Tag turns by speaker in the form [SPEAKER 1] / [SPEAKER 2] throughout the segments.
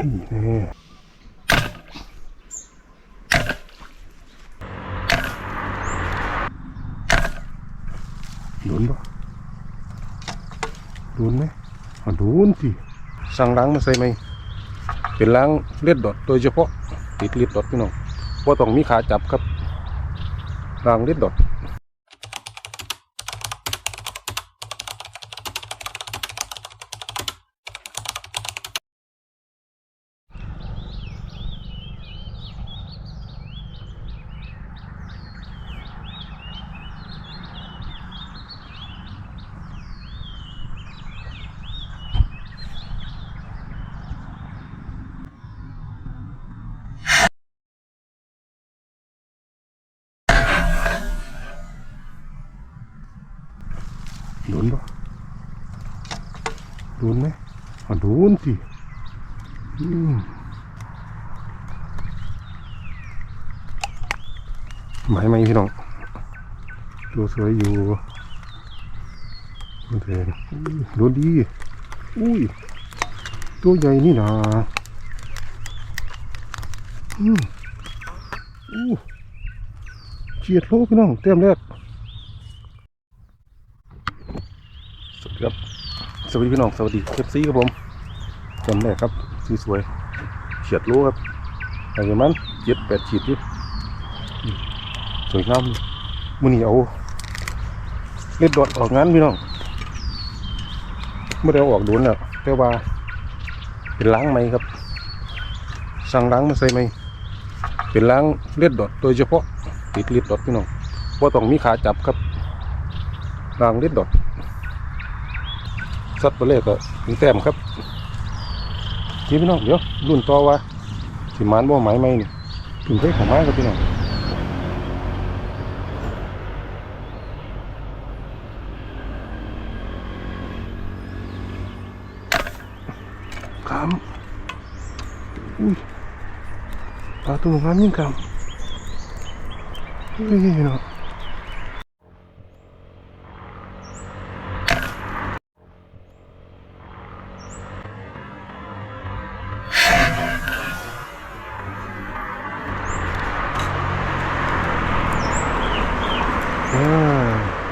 [SPEAKER 1] นี่แน่โดนปะโดนไหมอะโดนสิสั่งล้างมาใส่ไหมเป็นล้างเลือดดอดโดยเฉพาะติดเลือดดอดพี่น้องว่าต้องมีขาจับครับล้างเลือดดอด โดนปะโดนไหมอะโดนสิอืมหมายไหมพี่น้องตัวสวยอยู่โอเคโดนดี อุ้ย ตัวใหญ่นี่นะอืมอู้เฉียดโลพี่น้อง เต็มแรก สวัสดีครับ สวัสดีพี่น้อง สวัสดีเอฟซีครับผมจำได้ครับสีสวยเฉียดรู้ครับอะไรมันเจ็ดแปดฉีดอยู่อืมสวยงามมือนี้เอาเล็ดดอดออกงานพี่น้องไม่ได้เอาออกโดนแล้วแต่ว่า เป็นล้างไหมครับ สั่งล้างมาใส่ไหมเป็นล้างเล็ดดอดโดยเฉพาะติดเล็ดดอดพี่น้องว่าต้องมีขาจับครับล้างเล็ดดอด สัตว์ตัวเลขก็ถึงแต้มครับนี่พี่น้องเดี๋ยวรุ่นต่อว่าสิมานบ่หมายไหมนี่ถึงเคยของไม้ครับพี่น้องคำอุ้ยปลาตัวงามยิ่งคำเฮ้ยเนาะ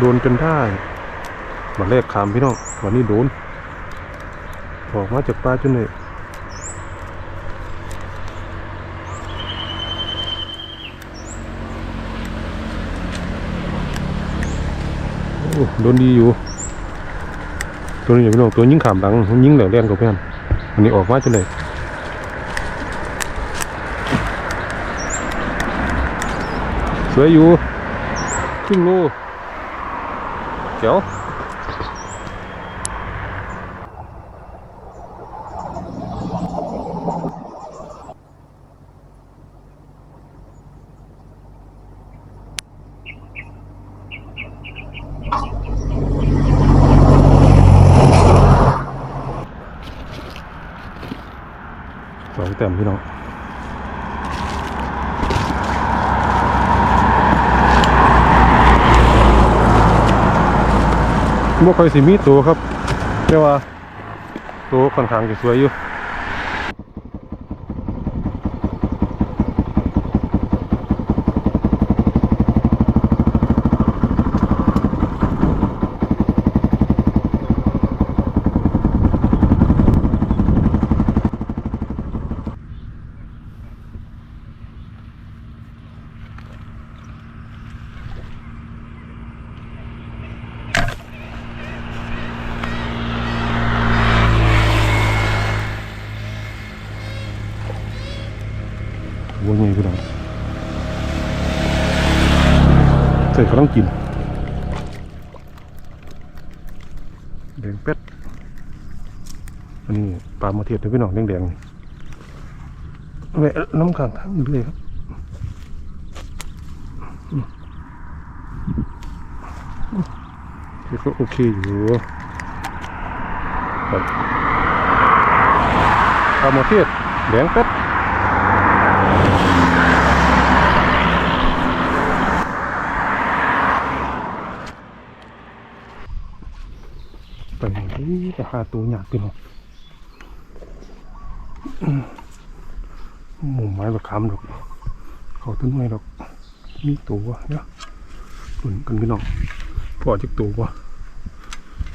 [SPEAKER 1] โดนจนได้มาแรกขามพี่น้องวันนี้โดนออกมาจากปลาจนเลยโอ้โดนดีอยู่ ตัวนี้อย่าพี่น้องตัวยิงขามหลังยิงแหลวแรงกว่าเพื่อนวันนี้ออกมาจนเลยสวยอยู่ครึ่งโล เจ๋วสองแต้มพี่น้อง บ่ค่อยสิมีตัวครับ แต่ว่าตัวค่อนข้างจะสวยอยู่ ส่เขาต้องกินแดงเป็ดอันนี้ปลามาเทียดนะพี่น้องแดงๆแหวะน้ำขังทั้งเรื่อยครับก็โอเคอยู่ปลาหมาเทียดแดงเป็ด ไปไหนไปหาตัวหยากพี่น้องหมุมไม้ประคำดอกเขาต้นไม้ดอก มีตัวเนี่ยหนุนกันพี่น้องพอจักตัววะ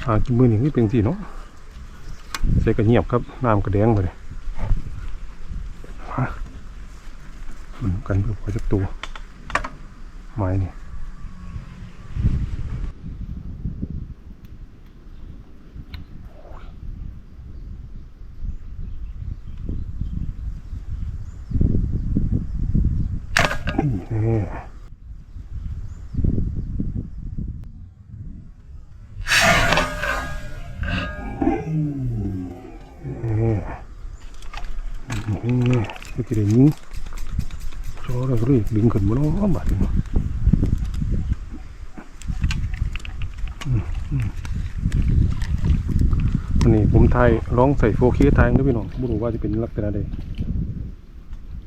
[SPEAKER 1] หากินมือหนี่เป็นสิเนาะใส่กระเงียบครับน้ำกระแดงไปเลยฮะหนุนกันเพื่อพอจักตัวไม้นี่นี่แน่นี่ นี่ก็จะได้ยิงจอเราก็เลยดึงขึ้นมาเนาะบาดนี้เนาะอืมอืมอันนี้ผมถ่ายร้องใส่ 4K ถ่ายนะพี่น้องไม่รู้ว่าจะเป็นลักษณะใด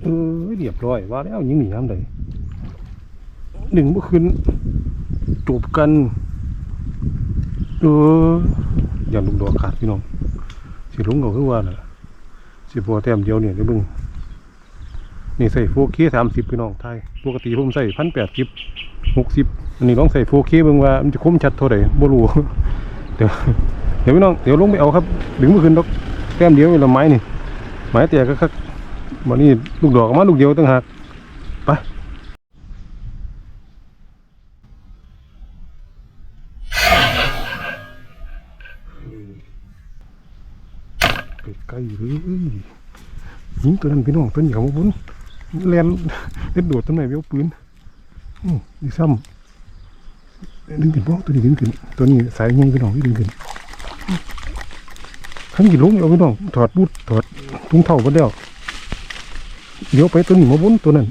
[SPEAKER 1] เออเรียบร้อยว่าแล้วยิงหนีน้ำใดหนึ่งเมื่อคืนจูบกันเอออย่างลูกดอกขาดพี่น้องสิลุงก็คือว่าน่ะ สิบัวแต้มเดียวเนี่ยได้บิ่งนี่ใส่โฟเคสามสิบพี่น้องไทยปกติผมใส่พันแปดสิบหกสิบอันนี้ลองใส่โฟเคเบิ่งว่ามันจะคมชัดเท่าไหร่บ่รู้เดี๋ยวเดี๋ยวพี่น้องเดี๋ยวลงไปเอาครับดึงเมื่อคืนดอกแต้มเดียวนี่ละไม้นี่ไม้แต่ก็คักวันนี้ลูกดอกออกมาลูกเดียวตั้งหากไป ใกล้ๆเลยยิงตัวนั้นพี่น้องตัวนี้เขามาพุ่นแลนเล็ดโดดต้นไหนเบี้ยวปืนอือนี่ซ้ำดึงขึ้นพ่ตัวนี้ดึงขึ้นตัวนี้สายยิงพี่น้องดึงขึ้นขันกี่ลงเอาพี่น้องถอดบูทถอดถุงเท้าไปแล้วเดี๋ยวไปตัวนี้มาบุ้นตัวนั้น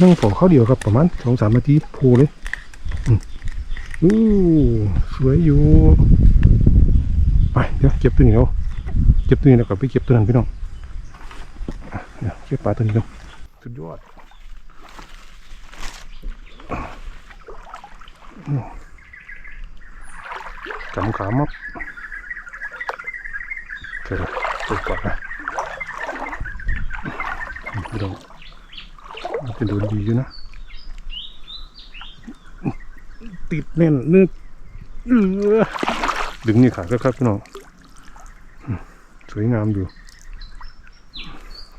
[SPEAKER 1] นั่งฝ่อเข้าเดียวครับประมาณสองสามนาทีโผล่เลยอืมอู้สวยอยู่ ไป เดี๋ยวเก็บตัวนี้เอา เก็บตัวนี้แล้วก็ไปเก็บตัวนั้นพี่น้องเดี๋ยวเก็บปลาตัวนี้ดูสุดยอดอืมกำขามับเจอตัวปลาพี่น้องมันจะโดนดีอยู่นะ ติดแน่นนึกเอดึงนี่ขาดแล้วครับพี่น้อง สวยงามอยู่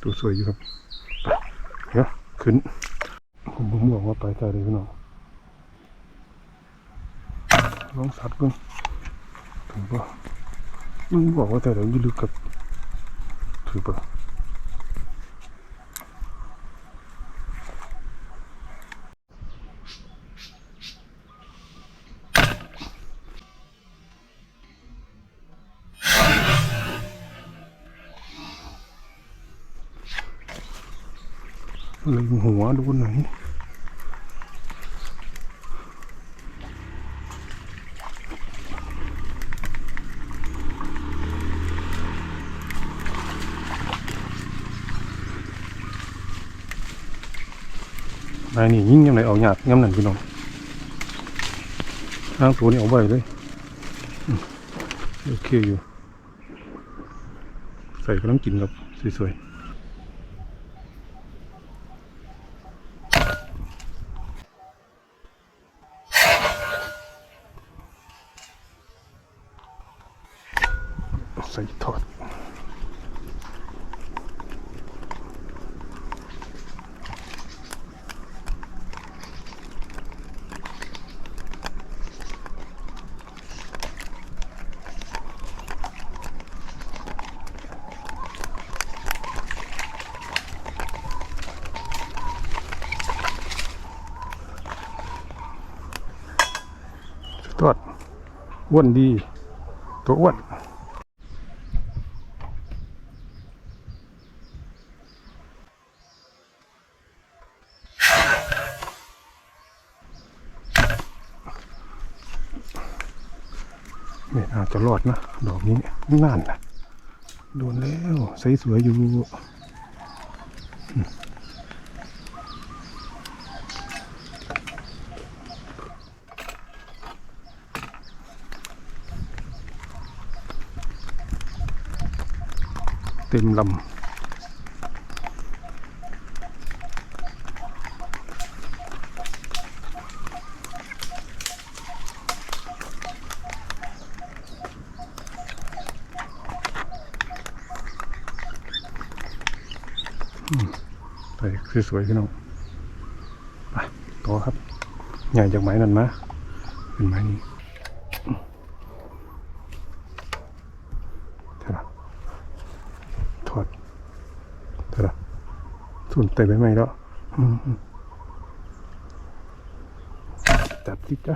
[SPEAKER 1] ตัวสวยอยู่ครับไปเนี่ยขึ้น ผมผมบอกว่าไปใจเลยพี่น้องลองสัดเพิ่งถือป่ะมึงบอกว่าแต่เดี๋ยวอยืลึกกับถือป่ะ เลยหัวโดนหนนายนี่ยิ่งยังไงเอาหยาดย้ำหนันพี่น้องทางตัวนี้เอาไว้เลยโอเคอยู่ ใส่กำลังกินครับสวยๆ ใส่ทอดทอด อ้วนดี ตัวอ้วนเนี่อาจจะรอดนะ ดอกนี้นั่นนะโดนแล้วใสสวยอยู่ เต็มลำไปสวยๆพี่น้องไปต่อครับ ใหญ่จากไม้นั่นมะเป็นไม้นี้ ส่นเตะไปไหมแล้วจับจิจ้ะ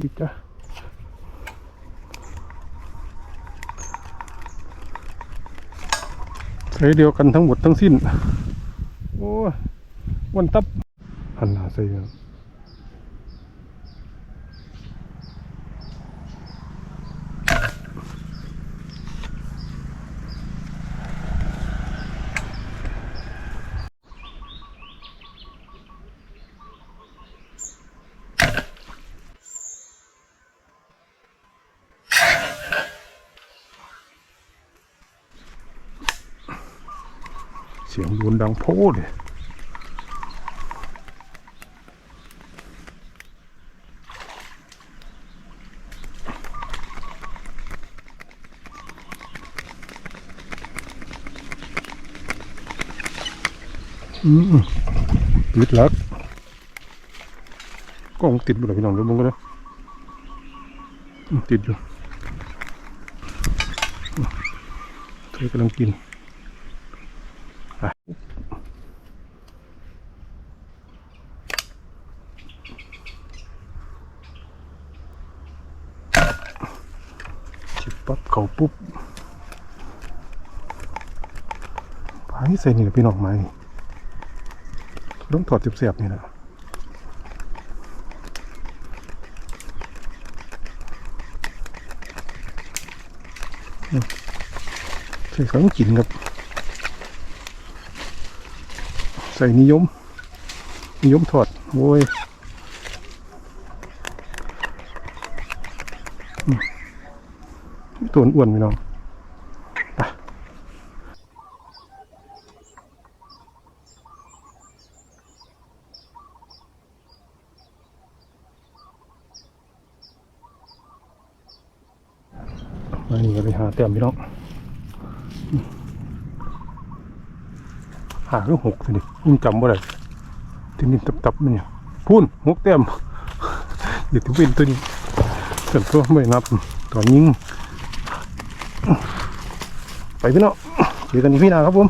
[SPEAKER 1] จิจ้ะใช้เดียวกันทั้งหมดทั้งสิ้น โอ้วันตับหันหน้าใส่ เสียงดูนดังโพดเลยอืมปิดลักกล้องติดบ่ล่พี่น้องดูมึงก็ได้ติดอยู่เธอกำลังกิน ไปชิบ ปั๊บเขาปุ๊บไปใส่นี่แหละพี่น้องไม้นี่ต้องถอดเสียบๆนี่แหละใส่ของกินครับ ใส่นิยม นิยมถอดโว้ยอืม ตัวอ้วนๆพี่น้องไปมานี่ก็ไปหาเต็มพี่น้องหาเรื่องหกสิยิ่งจำบ่ได้ที่นี่ตับๆมันเนี่ยพูนหกแต้มเดี๋ยวถึงเป็นตัวนี้ส่วนตัวไม่นับตอนยิง ไปพี่น้องเจอกันอีกพี่นาครับผม